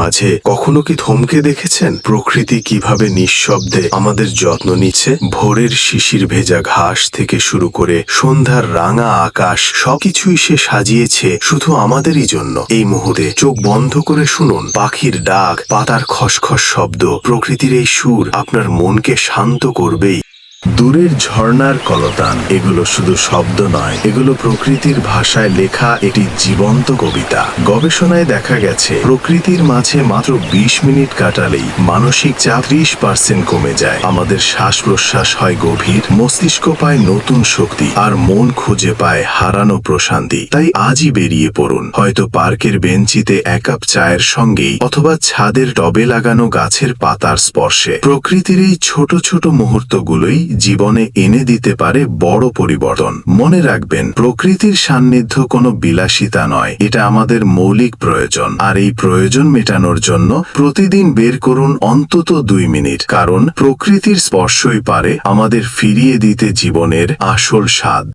মাঝে কখনো কি থমকে দেখেছেন? প্রকৃতি কীভাবে নিঃশব্দে আমাদের যত্ন নিচ্ছে? ভোরের শিশির ভেজা ঘাস থেকে শুরু করে সন্ধ্যার রাঙা আকাশ সবকিছুই সে সাজিয়েছে শুধু আমাদেরই জন্য। এই মুহূর্তে চোখ বন্ধ করে শুনুন পাখির ডাক, পাতার খসখস শব্দ, প্রকৃতির এই সুর আপনার মনকে শান্ত করবেই। দূরের ঝর্ণার কলতান, এগুলো শুধু শব্দ নয়, এগুলো প্রকৃতির ভাষায় লেখা একটি জীবন্ত কবিতা। গবেষণায় দেখা গেছে, প্রকৃতির মাঝে মাত্র ২০ মিনিট কাটালেই মানসিক চাপ ত্রিশ পার্সেন্ট কমে যায়। আমাদের শ্বাস প্রশ্বাস হয় গভীর, মস্তিষ্ক পায় নতুন শক্তি, আর মন খুঁজে পায় হারানো প্রশান্তি। তাই আজই বেরিয়ে পড়ুন। হয়তো পার্কের বেঞ্চিতে এক কাপ চায়ের সঙ্গেই, অথবা ছাদের টবে লাগানো গাছের পাতার স্পর্শে। প্রকৃতির এই ছোট ছোট মুহূর্তগুলোই জীবনে এনে দিতে পারে বড় পরিবর্তন। মনে রাখবেন, প্রকৃতির সান্নিধ্য কোনো বিলাসিতা নয়। এটা আমাদের মৌলিক প্রয়োজন। আর এই প্রয়োজন মেটানোর জন্য প্রতিদিন বের করুন অন্তত দুই মিনিট। কারণ প্রকৃতির স্পর্শই পারে আমাদের ফিরিয়ে দিতে জীবনের আসল স্বাদ।